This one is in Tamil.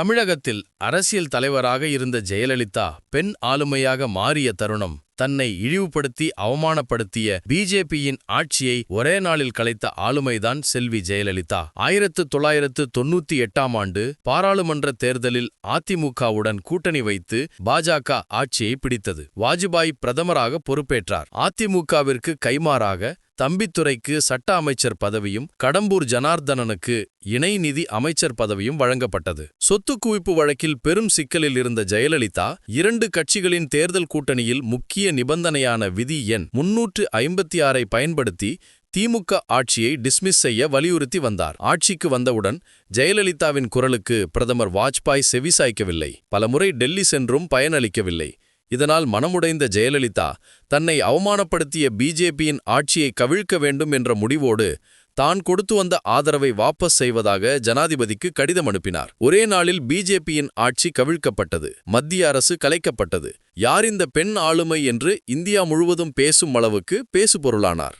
தமிழகத்தில் அரசியல் தலைவராக இருந்த ஜெயலலிதா பெண் ஆளுமையாக மாறிய தருணம் தன்னை இழிவுபடுத்தி அவமானப்படுத்திய பிஜேபியின் ஆட்சியை ஒரே நாளில் கலைத்த ஆளுமைதான் செல்வி ஜெயலலிதா. ஆயிரத்து தொள்ளாயிரத்து தொன்னூத்தி எட்டாம் ஆண்டு பாராளுமன்ற தேர்தலில் அதிமுகவுடன் கூட்டணி வைத்து பாஜக ஆட்சியை பிடித்தது. வாஜ்பாய் பிரதமராக பொறுப்பேற்றார். அதிமுகவிற்கு கைமாறாக தம்பித்துரைக்கு சட்ட அமைச்சர் பதவியும் கடம்பூர் ஜனார்தனனுக்கு இணை நிதி அமைச்சர் பதவியும் வழங்கப்பட்டது. சொத்து குவிப்பு வழக்கில் பெரும் சிக்கலில் இருந்த ஜெயலலிதா இரண்டு கட்சிகளின் தேர்தல் கூட்டணியில் முக்கிய நிபந்தனையான விதி எண் முன்னூற்று ஐம்பத்தி ஆறை பயன்படுத்தி திமுக ஆட்சியை டிஸ்மிஸ் செய்ய வலியுறுத்தி வந்தார். ஆட்சிக்கு வந்தவுடன் ஜெயலலிதாவின் குரலுக்கு பிரதமர் வாஜ்பாய் செவிசாய்க்கவில்லை. பலமுறை டெல்லி சென்றும் பயனளிக்கவில்லை. இதனால் மனமுடைந்த ஜெயலலிதா தன்னை அவமானப்படுத்திய பிஜேபியின் ஆட்சியை கவிழ்க்க வேண்டும் என்ற முடிவோடு தான் கொடுத்து வந்த ஆதரவை வாபஸ் செய்வதாக ஜனாதிபதிக்கு கடிதம் அனுப்பினார். ஒரே நாளில் பிஜேபியின் ஆட்சி கவிழ்க்கப்பட்டது. மத்திய அரசு கலைக்கப்பட்டது. யார் இந்த பெண் ஆளுமை என்று இந்தியா முழுவதும் பேசும் அளவுக்கு பேசுபொருளானார்.